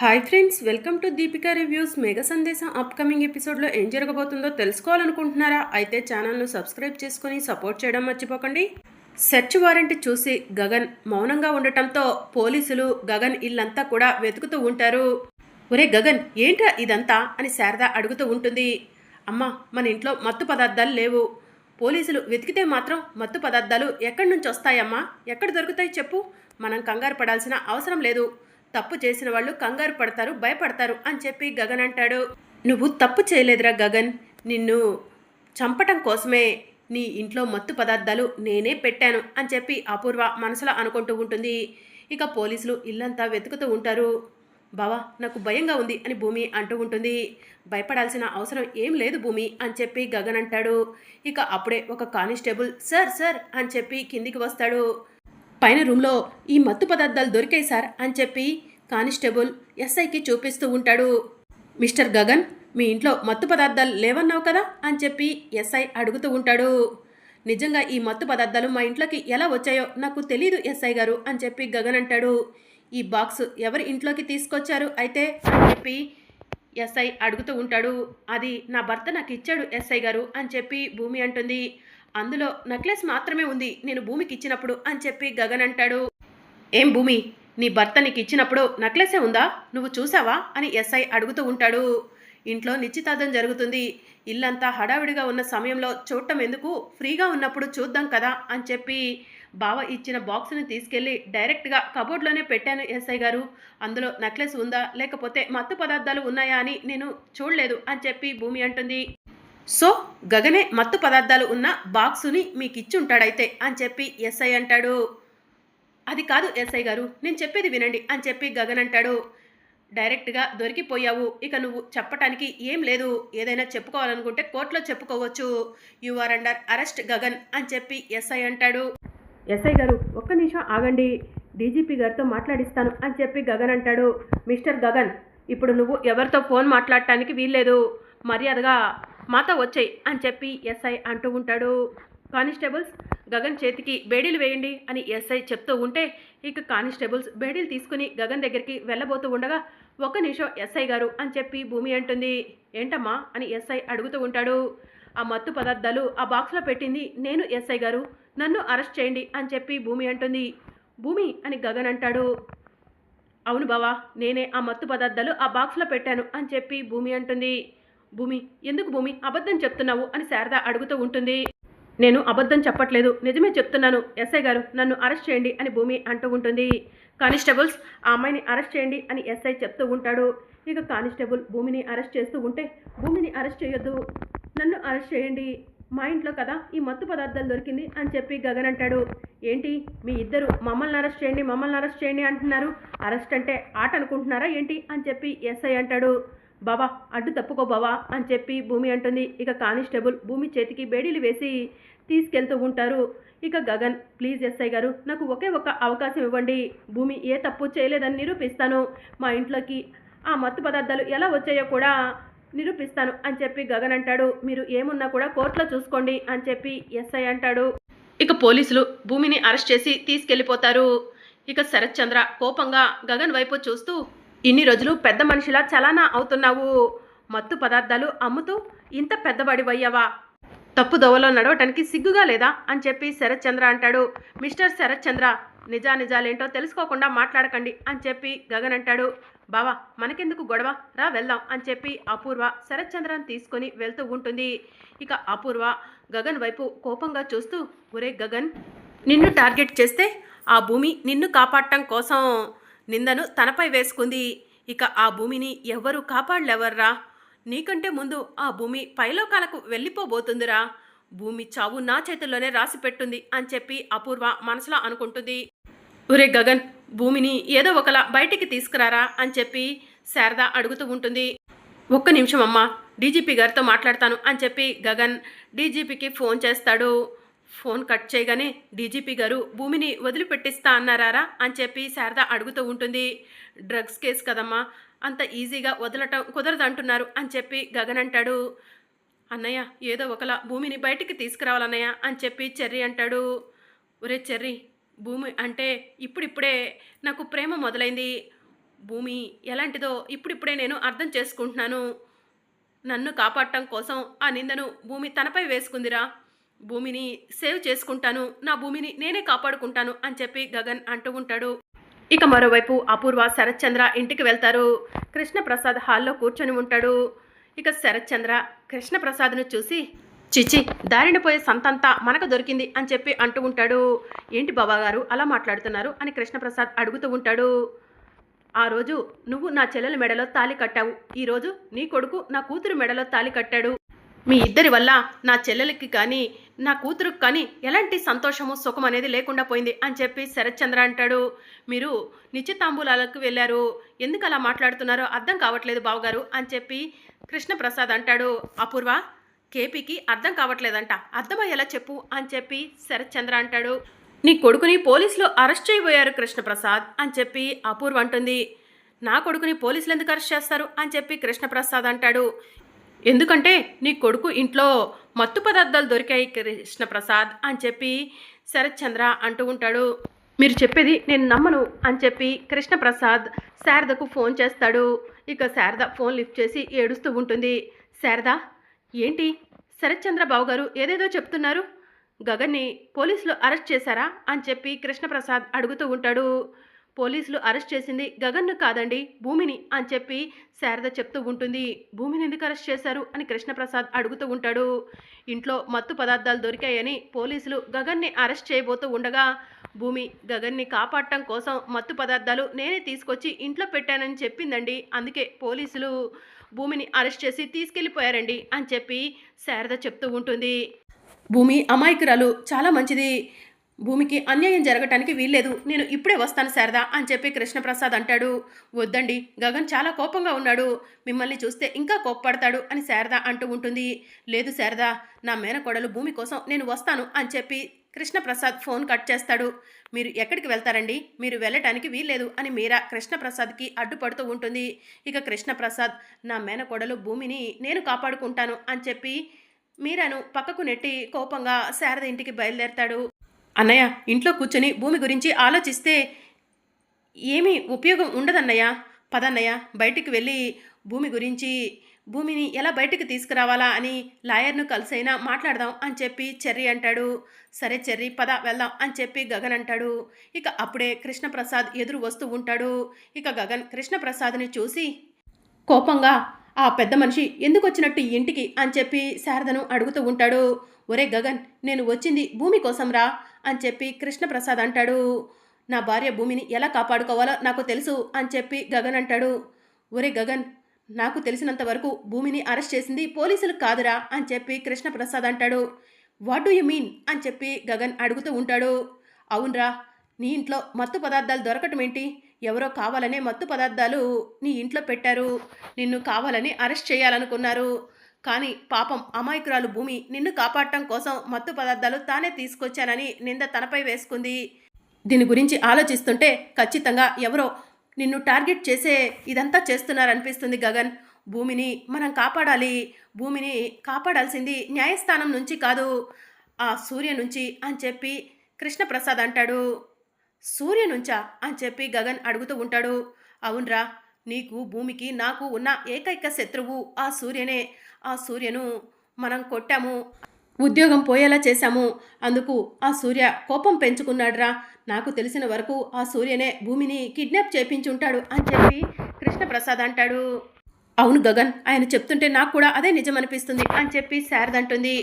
Hi friends welcome to Deepika reviews mega సందేశం upcoming ఎపిసోడ్లో ఏం జరగబోతుందో తెలుసుకోవాలనుకుంటున్నారా? అయితే ఛానల్ను సబ్స్క్రైబ్ చేసుకొని సపోర్ట్ చేయడం మర్చిపోకండి. సెర్చ్ వారెంట్ చూసి గగన్ మౌనంగా ఉండటంతో పోలీసులు గగన్ ఇల్లంతా కూడా వెతుకుతూ ఉంటారు. ఒరే గగన్ ఏంట్రా ఇదంతా అని శారద అడుగుతూ ఉంటుంది. అమ్మా మన ఇంట్లో మత్తు పదార్థాలు లేవు. పోలీసులు వెతికితే మాత్రం మత్తు పదార్థాలు ఎక్కడి నుంచి వస్తాయమ్మా? ఎక్కడ దొరుకుతాయి చెప్పు? మనం కంగారు పడాల్సిన అవసరం లేదు. తప్పు చేసిన వాళ్ళు కంగారు పడతారు భయపడతారు అని చెప్పి గగన్ అంటాడు. నువ్వు తప్పు చేయలేదురా గగన్. నిన్ను చంపటం కోసమే నీ ఇంట్లో మత్తు పదార్థాలు నేనే పెట్టాను అని చెప్పి అపూర్వ మనసులో అనుకుంటూ ఉంటుంది. ఇక పోలీసులు ఇల్లంతా వెతుకుతూ ఉంటారు. బావా నాకు భయంగా ఉంది అని భూమి అంటూ ఉంటుంది. భయపడాల్సిన అవసరం ఏం లేదు భూమి అని చెప్పి గగన్ అంటాడు. ఇక అప్పుడే ఒక కానిస్టేబుల్ సార్ సార్ అని చెప్పి కిందికి వస్తాడు. పైన రూమ్లో ఈ మత్తు పదార్థాలు దొరికాయి సార్ అని చెప్పి కానిస్టేబుల్ ఎస్ఐకి చూపిస్తూ ఉంటాడు. మిస్టర్ గగన్ మీ ఇంట్లో మత్తు పదార్థాలు లేవన్నావు కదా అని చెప్పి ఎస్ఐ అడుగుతూ ఉంటాడు. నిజంగా ఈ మత్తు పదార్థాలు మా ఇంట్లోకి ఎలా వచ్చాయో నాకు తెలియదు ఎస్ఐ గారు అని చెప్పి గగన్ అంటాడు. ఈ బాక్స్ ఎవరి ఇంట్లోకి తీసుకొచ్చారు అయితే అని చెప్పి ఎస్ఐ అడుగుతూ ఉంటాడు. అది నా భర్త నాకు ఇచ్చాడు ఎస్ఐ గారు అని చెప్పి భూమి అంటుంది. అందులో నెక్లెస్ మాత్రమే ఉంది నేను భూమికి ఇచ్చినప్పుడు అని చెప్పి గగన్ అంటాడు. ఏం భూమి నీ భర్త నీకు ఇచ్చినప్పుడు నెక్లెసే ఉందా? నువ్వు చూసావా? అని ఎస్ఐ అడుగుతూ ఉంటాడు. ఇంట్లో నిశ్చితార్థం జరుగుతుంది. ఇల్లంతా హడావిడిగా ఉన్న సమయంలో చూడటం ఎందుకు? ఫ్రీగా ఉన్నప్పుడు చూద్దాం కదా అని చెప్పి బావ ఇచ్చిన బాక్స్ని తీసుకెళ్ళి డైరెక్ట్గా కబోర్డ్లోనే పెట్టాను ఎస్ఐ గారు. అందులో నెక్లెస్ ఉందా? లేకపోతే మత్తు పదార్థాలు ఉన్నాయా అని నేను చూడలేదు అని చెప్పి భూమి అంటుంది. సో గగనే మత్తు పదార్థాలు ఉన్న బాక్సుని మీకు ఇచ్చి ఉంటాడైతే అని చెప్పి ఎస్ఐ అంటాడు. అది కాదు ఎస్ఐ గారు నేను చెప్పేది వినండి అని చెప్పి గగన్ అంటాడు. డైరెక్ట్గా దొరికిపోయావు ఇక నువ్వు చెప్పటానికి ఏం లేదు ఏదైనా చెప్పుకోవాలనుకుంటే కోర్టులో చెప్పుకోవచ్చు. You are under arrest Gagan అని చెప్పి ఎస్ఐ అంటాడు. ఎస్ఐ గారు ఒక్క నిమిషం ఆగండి డీజీపీ గారితో మాట్లాడిస్తాను అని చెప్పి గగన్ అంటాడు. మిస్టర్ గగన్ ఇప్పుడు నువ్వు ఎవరితో ఫోన్ మాట్లాడటానికి వీల్లేదు మర్యాదగా మాతో వచ్చాయి అని చెప్పి ఎస్ఐ అంటూ ఉంటాడు. కానిస్టేబుల్స్ గగన్ చేతికి బేడీలు వేయండి అని ఎస్ఐ చెప్తూ ఉంటే ఇక కానిస్టేబుల్స్ బేడీలు తీసుకుని గగన్ దగ్గరికి వెళ్ళబోతూ ఉండగా ఒక నిమిషం ఎస్ఐ గారు అని చెప్పి భూమి అంటుంది. ఏంటమ్మా? అని ఎస్ఐ అడుగుతూ ఉంటాడు. ఆ మత్తు పదార్థాలు ఆ బాక్స్లో పెట్టింది నేను ఎస్ఐ గారు. నన్ను అరెస్ట్ చేయండి అని చెప్పి భూమి అంటుంది. భూమి అని గగన్ అంటాడు. అవును బావా నేనే ఆ మత్తు పదార్థాలు ఆ బాక్స్లో పెట్టాను అని చెప్పి భూమి అంటుంది. భూమి ఎందుకు భూమి? అబద్ధం చెప్తున్నావు అని శారద అడుగుతూ ఉంటుంది. నేను అబద్ధం చెప్పట్లేదు నిజమే చెప్తున్నాను ఎస్ఐ గారు నన్ను అరెస్ట్ చేయండి అని భూమి అంటూ ఉంటుంది. కానిస్టేబుల్స్ ఆ అమ్మాయిని అరెస్ట్ చేయండి అని ఎస్ఐ చెప్తూ ఉంటాడు. ఇక కానిస్టేబుల్ భూమిని అరెస్ట్ చేస్తూ ఉంటే భూమిని అరెస్ట్ చేయొద్దు నన్ను అరెస్ట్ చేయండి మా ఇంట్లో కదా ఈ మత్తు పదార్థాలు దొరికింది అని చెప్పి గగన్ అంటాడు. ఏంటి? మీ ఇద్దరు మమ్మల్ని అరెస్ట్ చేయండి మమ్మల్ని అరెస్ట్ చేయండి అంటున్నారు. అరెస్ట్ అంటే ఆట అనుకుంటున్నారా ఏంటి? అని చెప్పి ఎస్ఐ అంటాడు. బావా అడ్డు తప్పుకో బావా అని చెప్పి భూమి అంటుంది. ఇక కానిస్టేబుల్ భూమి చేతికి బేడీలు వేసి తీసుకెళ్తూ ఉంటారు. ఇక గగన్ ప్లీజ్ ఎస్ఐ గారు నాకు ఒకే ఒక అవకాశం ఇవ్వండి. భూమి ఏ తప్పు చేయలేదని నిరూపిస్తాను. మా ఇంట్లోకి ఆ మత్తు పదార్థాలు ఎలా వచ్చాయో కూడా నిరూపిస్తాను అని చెప్పి గగన్ అంటాడు. మీరు ఏమున్నా కూడా కోర్టులో చూసుకోండి అని చెప్పి ఎస్ఐ అంటాడు. ఇక పోలీసులు భూమిని అరెస్ట్ చేసి తీసుకెళ్ళిపోతారు ఇక శరత్ చంద్ర కోపంగా గగన్ వైపు చూస్తూ ఇన్ని రోజులు పెద్ద మనిషిలా చలానా అవుతున్నావు. మత్తు పదార్థాలు అమ్ముతూ ఇంత పెద్దవాడివయ్యావా? తప్పు దోవలో నడవటానికి సిగ్గుగా లేదా? అని చెప్పి శరత్ చంద్ర అంటాడు. మిస్టర్ శరత్ చంద్ర నిజా నిజాలేంటో తెలుసుకోకుండా మాట్లాడకండి అని చెప్పి గగన్ అంటాడు. బావా మనకెందుకు గొడవ? రా వెళ్దాం అని చెప్పి అపూర్వ శరత్ చంద్రని తీసుకొని వెళ్తూ ఉంటుంది. ఇక అపూర్వ గగన్ వైపు కోపంగా చూస్తూ ఒరే గగన్ నిన్ను టార్గెట్ చేస్తే ఆ భూమి నిన్ను కాపాడటం కోసం నిందను తనపై వేసుకుంది. ఇక ఆ భూమిని ఎవ్వరూ కాపాడలేవర్రా? నీకంటే ముందు ఆ భూమి పైలోకాలకు వెళ్ళిపోబోతుందిరా. భూమి చావు నా చేతుల్లోనే రాసి పెట్టుంది అని చెప్పి అపూర్వ మనసులో అనుకుంటుంది. ఒరే గగన్ భూమిని ఏదో ఒకలా బయటికి తీసుకురారా అని చెప్పి శారద అడుగుతూ ఉంటుంది. ఒక్క నిమిషం అమ్మా డీజీపీ గారితో మాట్లాడతాను అని చెప్పి గగన్ డీజీపీకి ఫోన్ చేస్తాడు. ఫోన్ కట్ చేయగానే డీజీపీ గారు భూమిని వదిలిపెట్టిస్తా అన్నారా అని చెప్పి శారద అడుగుతూ ఉంటుంది. డ్రగ్స్ కేసు కదమ్మా అంత ఈజీగా వదలటం కుదరదు అంటున్నారు అని చెప్పి గగన్ అంటాడు. అన్నయ్య ఏదో ఒకలా భూమిని బయటికి తీసుకురావాలన్నయ్య అని చెప్పి చెర్రీ అంటాడు. ఒరే చెర్రీ భూమి అంటే ఇప్పుడిప్పుడే నాకు ప్రేమ మొదలైంది. భూమి ఎలాంటిదో ఇప్పుడిప్పుడే నేను అర్థం చేసుకుంటున్నాను. నన్ను కాపాడటం కోసం ఆ నిందను భూమి తనపై వేసుకుందిరా. భూమిని సేవ్ చేసుకుంటాను నా భూమిని నేనే కాపాడుకుంటాను అని చెప్పి గగన్ అంటూ ఉంటాడు. ఇక మరోవైపు అపూర్వ శరత్చంద్ర ఇంటికి వెళ్తారు. కృష్ణప్రసాద్ హాల్లో కూర్చొని ఉంటాడు. ఇక శరత్చంద్ర కృష్ణప్రసాద్ను చూసి చిచి దారిన పోయే సంతంతా మనకు దొరికింది అని చెప్పి అంటూ ఉంటాడు. ఏంటి బాబాగారు అలా మాట్లాడుతున్నారు అని కృష్ణప్రసాద్ అడుగుతూ ఉంటాడు. ఆ రోజు నువ్వు నా చెల్లెల మెడలో తాలి కట్టావు. ఈరోజు నీ కొడుకు నా కూతురు మెడలో తాలి కట్టాడు. మీ ఇద్దరి వల్ల నా చెల్లెలకి కానీ నా కూతురుకి కానీ ఎలాంటి సంతోషము సుఖం అనేది లేకుండా పోయింది అని చెప్పి శరత్చంద్ర అంటాడు. మీరు నిత్యతాంబూలాలకు వెళ్ళారు. ఎందుకు అలా మాట్లాడుతున్నారో అర్థం కావట్లేదు బావగారు అని చెప్పి కృష్ణప్రసాద్ అంటాడు. అపూర్వ కేపీకి అర్థం కావట్లేదంట. అర్థమయ్యేలా చెప్పు అని చెప్పి శరత్చంద్ర అంటాడు. నీ కొడుకుని పోలీసులు అరెస్ట్ చేయబోయారు కృష్ణప్రసాద్ అని చెప్పి అపూర్వ అంటుంది. నా కొడుకుని పోలీసులు ఎందుకు అరెస్ట్ చేస్తారు అని చెప్పి కృష్ణప్రసాద్ అంటాడు. ఎందుకంటే నీ కొడుకు ఇంట్లో మత్తు పదార్థాలు దొరికాయి కృష్ణప్రసాద్ అని చెప్పి శరత్చంద్ర అంటూ ఉంటాడు. మీరు చెప్పేది నేను నమ్మను అని చెప్పి కృష్ణప్రసాద్ శారదకు ఫోన్ చేస్తాడు. ఇక శారద ఫోన్ లిఫ్ట్ చేసి ఏడుస్తూ ఉంటుంది. శారద ఏంటి? శరత్చంద్ర బాబు గారు ఏదేదో చెప్తున్నారు. గగన్ని పోలీసులు అరెస్ట్ చేశారా అని చెప్పి కృష్ణప్రసాద్ అడుగుతూ ఉంటాడు. పోలీసులు అరెస్ట్ చేసింది గగన్ను కాదండి భూమిని అని చెప్పి శారద చెప్తూ ఉంటుంది. భూమిని ఎందుకు అరెస్ట్ చేశారు అని కృష్ణప్రసాద్ అడుగుతూ ఉంటాడు. ఇంట్లో మత్తు పదార్థాలు దొరికాయని పోలీసులు గగన్ని అరెస్ట్ చేయబోతూ ఉండగా భూమి గగన్ని కాపాడటం కోసం మత్తు పదార్థాలు నేనే తీసుకొచ్చి ఇంట్లో పెట్టానని చెప్పిందండి. అందుకే పోలీసులు భూమిని అరెస్ట్ చేసి తీసుకెళ్ళిపోయారండి అని చెప్పి శారద చెప్తూ ఉంటుంది. భూమి అమాయకురాలు చాలా మంచిది. భూమికి అన్యాయం జరగటానికి వీల్లేదు. నేను ఇప్పుడే వస్తాను శారదా అని చెప్పి కృష్ణప్రసాద్ అంటాడు. వద్దండి గగన్ చాలా కోపంగా ఉన్నాడు. మిమ్మల్ని చూస్తే ఇంకా కోప్పడతాడు అని శారద అంటూ ఉంటుంది. లేదు శారదా నా మేనకోడలు భూమి కోసం నేను వస్తాను అని చెప్పి కృష్ణప్రసాద్ ఫోన్ కట్ చేస్తాడు. మీరు ఎక్కడికి వెళ్తారండి? మీరు వెళ్ళటానికి వీల్లేదు అని మీరా కృష్ణప్రసాద్కి అడ్డుపడుతూ ఉంటుంది. ఇక కృష్ణప్రసాద్ నా మేనకోడలు భూమిని నేను కాపాడుకుంటాను అని చెప్పి మీరాను పక్కకు నెట్టి కోపంగా శారద ఇంటికి బయలుదేరతాడు. అన్నయ్య ఇంట్లో కూర్చొని భూమి గురించి ఆలోచిస్తే ఏమీ ఉపయోగం ఉండదన్నయ్య. పదన్నయ్య బయటికి వెళ్ళి భూమి గురించి భూమిని ఎలా బయటికి తీసుకురావాలా అని లాయర్ను కలిసైనా మాట్లాడదాం అని చెప్పి చెర్రి అంటాడు. సరే చెర్రి పద వెళ్దాం అని చెప్పి గగన్ అంటాడు. ఇక అప్పుడే కృష్ణప్రసాద్ ఎదురు వస్తూ ఉంటాడు. ఇక గగన్ కృష్ణప్రసాద్ని చూసి కోపంగా ఆ పెద్ద మనిషి ఎందుకు వచ్చినట్టు ఇంటికి? అని చెప్పి శారదను అడుగుతూ ఉంటాడు. ఒరే గగన్ నేను వచ్చింది భూమి కోసం రా అని చెప్పి కృష్ణప్రసాద్ అంటాడు. నా భార్య భూమిని ఎలా కాపాడుకోవాలో నాకు తెలుసు అని చెప్పి గగన్ అంటాడు. ఒరే గగన్ నాకు తెలిసినంత వరకు భూమిని అరెస్ట్ చేసింది పోలీసులు కాదురా అని చెప్పి కృష్ణప్రసాద్ అంటాడు. వాట్ డూ యు మీన్ అని చెప్పి గగన్ అడుగుతూ ఉంటాడు. అవునరా నీ ఇంట్లో మత్తు పదార్థాలు దొరకటం ఏంటి? ఎవరో కావాలనే మత్తు పదార్థాలు నీ ఇంట్లో పెట్టారు. నిన్ను కావాలని అరెస్ట్ చేయాలనుకున్నారు. కానీ పాపం అమాయకురాలు భూమి నిన్ను కాపాడటం కోసం మత్తు పదార్థాలు తానే తీసుకొచ్చానని నింద తనపై వేసుకుంది. దీని గురించి ఆలోచిస్తుంటే ఖచ్చితంగా ఎవరో నిన్ను టార్గెట్ చేసే ఇదంతా చేస్తున్నారనిపిస్తుంది గగన్. భూమిని మనం కాపాడాలి. భూమిని కాపాడాల్సింది న్యాయస్థానం నుంచి కాదు ఆ సూర్య నుంచి అని చెప్పి కృష్ణప్రసాద్ అంటాడు. సూర్య నుంచా అని చెప్పి గగన్ అడుగుతూ ఉంటాడు. అవునరా నీకు భూమికి నాకు ఉన్న ఏకైక శత్రువు ఆ సూర్యనే. ఆ సూర్యను మనం కొట్టాము. ఉద్యోగం పోయేలా చేశాము. అందుకు ఆ సూర్య కోపం పెంచుకున్నాడురా. నాకు తెలిసిన వరకు ఆ సూర్యనే భూమిని కిడ్నాప్ చేపించుంటాడు అని చెప్పి కృష్ణప్రసాద్ అంటాడు. అవును గగన్ ఆయన చెప్తుంటే నాకు కూడా అదే నిజం అనిపిస్తుంది అని చెప్పి శారద అంటుంది.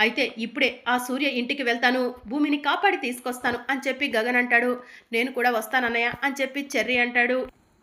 అయితే ఇప్పుడే ఆ సూర్య ఇంటికి వెళ్తాను. భూమిని కాపాడి తీసుకొస్తాను అని చెప్పి గగన్ అంటాడు. నేను కూడా వస్తానన్నయ్య అని చెప్పి చెర్రీ అంటాడు.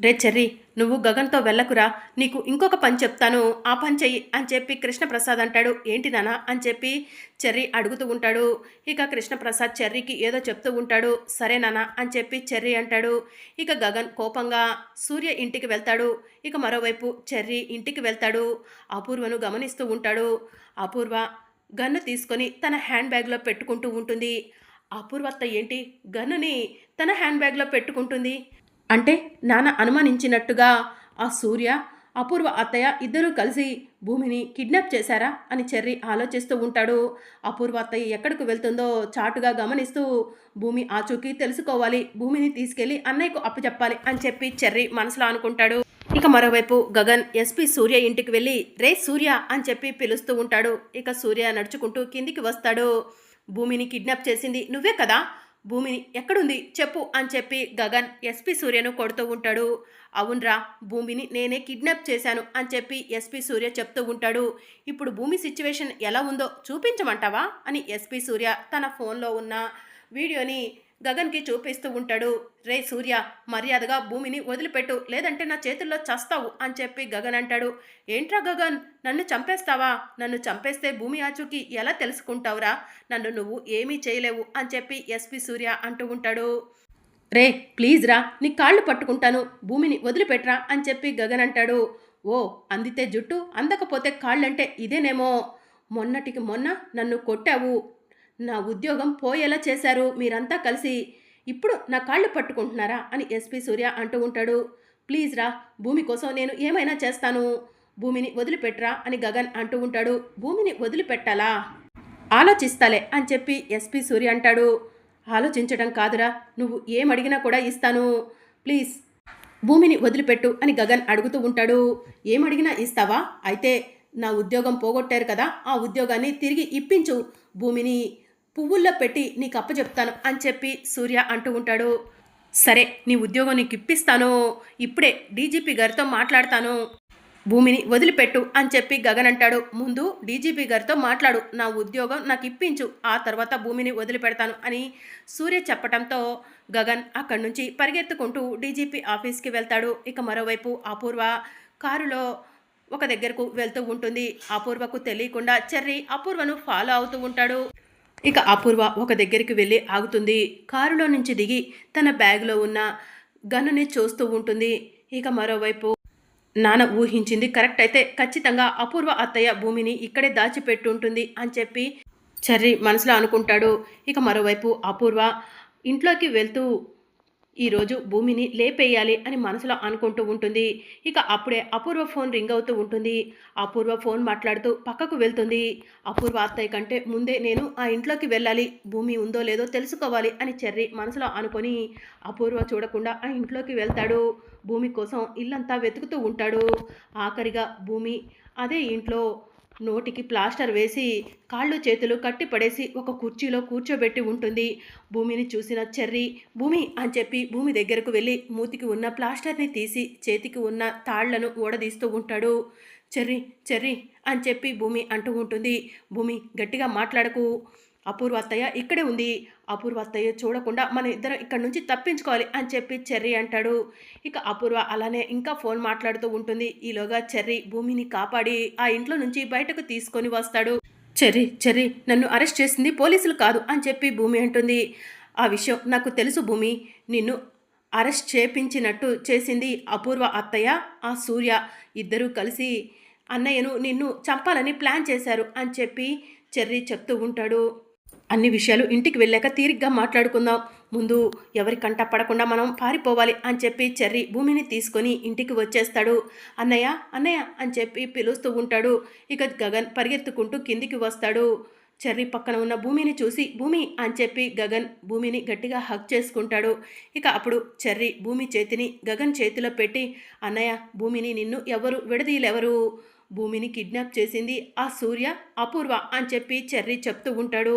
రే చెర్రీ నువ్వు గగన్తో వెళ్ళకురా. నీకు ఇంకొక పని చెప్తాను. ఆ పని చెయ్యి అని చెప్పి కృష్ణప్రసాద్ అంటాడు. ఏంటి నానా అని చెప్పి చెర్రీ అడుగుతూ ఉంటాడు. ఇక కృష్ణప్రసాద్ చెర్రీకి ఏదో చెప్తూ ఉంటాడు. సరే నానా అని చెప్పి చెర్రీ అంటాడు. ఇక గగన్ కోపంగా సూర్య ఇంటికి వెళ్తాడు. ఇక మరోవైపు చెర్రీ ఇంటికి వెళ్తాడు. అపూర్వను గమనిస్తూ ఉంటాడు. అపూర్వ గన్ను తీసుకొని తన హ్యాండ్ బ్యాగ్లో పెట్టుకుంటూ ఉంటుంది. అపూర్వత్త ఏంటి? గన్నుని తన హ్యాండ్ బ్యాగ్లో పెట్టుకుంటుంది. అంటే నాన్న అనుమానించినట్టుగా ఆ సూర్య అపూర్వ అత్తయ్య ఇద్దరూ కలిసి భూమిని కిడ్నాప్ చేశారా? అని చెర్రి ఆలోచిస్తూ ఉంటాడు. అపూర్వ అత్తయ్య ఎక్కడికి వెళ్తుందో చాటుగా గమనిస్తూ భూమి ఆచూకీ తెలుసుకోవాలి భూమిని తీసుకెళ్ళి అన్నయ్యకు అప్పచెప్పాలి అని చెప్పి చెర్రి మనసులో అనుకుంటాడు. ఇక మరోవైపు గగన్ ఎస్పీ సూర్య ఇంటికి వెళ్ళి రే సూర్య అని చెప్పి పిలుస్తూ ఉంటాడు. ఇక సూర్య నడుచుకుంటూ కిందికి వస్తాడు. భూమిని కిడ్నాప్ చేసింది నువ్వే కదా? భూమిని ఎక్కడుంది చెప్పు అని చెప్పి గగన్ ఎస్పీ సూర్యను కొడుతూ ఉంటాడు. అవునరా భూమిని నేనే కిడ్నాప్ చేశాను అని చెప్పి ఎస్పీ సూర్య చెప్తూ ఉంటాడు. ఇప్పుడు భూమి సిచ్యువేషన్ ఎలా ఉందో చూపించమంటావా? అని ఎస్పీ సూర్య తన ఫోన్లో ఉన్న వీడియోని గగన్కి చూపిస్తూ ఉంటాడు. రే సూర్య మర్యాదగా భూమిని వదిలిపెట్టు లేదంటే నా చేతుల్లో చస్తావు అని చెప్పి గగన్ అంటాడు. ఏంట్రా గగన్ నన్ను చంపేస్తావా? నన్ను చంపేస్తే భూమి ఆచూకి ఎలా తెలుసుకుంటావురా? నన్ను నువ్వు ఏమీ చేయలేవు అని చెప్పి ఎస్పి సూర్య అంటూ ఉంటాడు. రే ప్లీజ్ రా నీ కాళ్ళు పట్టుకుంటాను భూమిని వదిలిపెట్రా అని చెప్పి గగన్ అంటాడు. ఓ అందితే జుట్టు అందకపోతే కాళ్ళంటే ఇదేనేమో? మొన్నటికి మొన్న నన్ను కొట్టావు నా ఉద్యోగం పోయేలా చేశారు మీరంతా కలిసి. ఇప్పుడు నా కాళ్ళు పట్టుకుంటున్నారా? అని ఎస్పీ సూర్య అంటూ ఉంటాడు. ప్లీజ్ రా భూమి కోసం నేను ఏమైనా చేస్తాను. భూమిని వదిలిపెట్టరా అని గగన్ అంటూ ఉంటాడు. భూమిని వదిలిపెట్టాలా? ఆలోచిస్తాలే అని చెప్పి ఎస్పీ సూర్య అంటాడు. ఆలోచించడం కాదురా నువ్వు ఏమడిగినా కూడా ఇస్తాను. ప్లీజ్ భూమిని వదిలిపెట్టు అని గగన్ అడుగుతూ ఉంటాడు. ఏమడిగినా ఇస్తావా? అయితే నా ఉద్యోగం పోగొట్టారు కదా ఆ ఉద్యోగాన్ని తిరిగి ఇప్పించు భూమిని. పువ్వుల్లో పెట్టి నీకు అప్పచెప్తాను అని చెప్పి సూర్య అంటూ ఉంటాడు. సరే నీ ఉద్యోగం నీకు ఇప్పిస్తాను. ఇప్పుడే డీజీపీ గారితో మాట్లాడతాను. భూమిని వదిలిపెట్టు అని చెప్పి గగన్ అంటాడు. ముందు డీజీపీ గారితో మాట్లాడు. నా ఉద్యోగం నాకు ఇప్పించు. ఆ తర్వాత భూమిని వదిలిపెడతాను అని సూర్య చెప్పటంతో గగన్ అక్కడి నుంచి పరిగెత్తుకుంటూ డీజీపీ ఆఫీస్కి వెళ్తాడు. ఇక మరోవైపు అపూర్వ కారులో ఒక దగ్గరకు వెళ్తూ ఉంటుంది. అపూర్వకు తెలియకుండా చెర్రీ అపూర్వను ఫాలో అవుతూ ఉంటాడు. ఇక అపూర్వ ఒక దగ్గరికి వెళ్ళి ఆగుతుంది. కారులో నుంచి దిగి తన బ్యాగ్లో ఉన్న గన్నుని చూస్తూ ఉంటుంది. ఇక మరోవైపు నాన్న ఊహించింది కరెక్ట్ అయితే ఖచ్చితంగా అపూర్వ అత్తయ్య భూమిని ఇక్కడే దాచిపెట్టుంటుంది అని చెప్పి చర్రి మనసులో అనుకుంటాడు. ఇక మరోవైపు అపూర్వ ఇంట్లోకి వెళ్తూ ఈరోజు భూమిని లేపేయాలి అని మనసులో అనుకుంటూ ఉంటుంది. ఇక అప్పుడే అపూర్వ ఫోన్ రింగ్ అవుతూ ఉంటుంది. అపూర్వ ఫోన్ మాట్లాడుతూ పక్కకు వెళ్తుంది. అపూర్వ అత్తయ్య కంటే ముందే నేను ఆ ఇంట్లోకి వెళ్ళాలి. భూమి ఉందో లేదో తెలుసుకోవాలి అని చెర్రి మనసులో అనుకొని అపూర్వ చూడకుండా ఆ ఇంట్లోకి వెళ్తాడు. భూమి కోసం ఇల్లంతా వెతుకుతూ ఉంటాడు. ఆఖరిగా భూమి అదే ఇంట్లో. నోటికి ప్లాస్టర్ వేసి కాళ్ళు చేతులు కట్టిపడేసి ఒక కుర్చీలో కూర్చోబెట్టి ఉంటుంది. భూమిని చూసిన చెర్రి భూమి అని చెప్పి భూమి దగ్గరకు వెళ్ళి మూతికి ఉన్న ప్లాస్టర్ని తీసి చేతికి ఉన్న తాళ్ళను ఓడదీస్తూ ఉంటాడు. చెర్రి చెర్రి అని చెప్పి భూమి అంటూ ఉంటుంది. భూమి గట్టిగా మాట్లాడకు. అపూర్వ అత్తయ్య ఇక్కడే ఉంది. అపూర్వ అత్తయ్య చూడకుండా మన ఇద్దరం ఇక్కడ నుంచి తప్పించుకోవాలి అని చెప్పి చెర్రీ అంటాడు. ఇక అపూర్వ అలానే ఇంకా ఫోన్ మాట్లాడుతూ ఉంటుంది. ఈలోగా చెర్రీ భూమిని కాపాడి ఆ ఇంట్లో నుంచి బయటకు తీసుకొని వస్తాడు. చెర్రీ చెర్రీ నన్ను అరెస్ట్ చేసింది పోలీసులు కాదు అని చెప్పి భూమి అంటుంది. ఆ విషయం నాకు తెలుసు భూమి. నిన్ను అరెస్ట్ చేపించినట్టు చేసింది అపూర్వ అత్తయ్య ఆ సూర్య. ఇద్దరూ కలిసి అన్నయ్యను నిన్ను చంపాలని ప్లాన్ చేశారు అని చెప్పి చెర్రీ చెప్తూ ఉంటాడు. అన్ని విషయాలు ఇంటికి వెళ్ళాక తీరిగ్గా మాట్లాడుకుందాం. ముందు ఎవరి కంట పడకుండా మనం పారిపోవాలి అని చెప్పి చెర్రి భూమిని తీసుకొని ఇంటికి వచ్చేస్తాడు. అన్నయ్య అన్నయ్య అని చెప్పి పిలుస్తూ ఉంటాడు. ఇక గగన్ పరిగెత్తుకుంటూ కిందికి వస్తాడు. చెర్రి పక్కన ఉన్న భూమిని చూసి భూమి అని చెప్పి గగన్ భూమిని గట్టిగా హక్ చేసుకుంటాడు. ఇక అప్పుడు చెర్రి భూమి చేతిని గగన్ చేతిలో పెట్టి అన్నయ్య భూమిని నిన్ను ఎవరు విడదీయలేవరు? భూమిని కిడ్నాప్ చేసింది ఆ సూర్య అపూర్వ అని చెప్పి చెర్రీ చెప్తూ ఉంటాడు.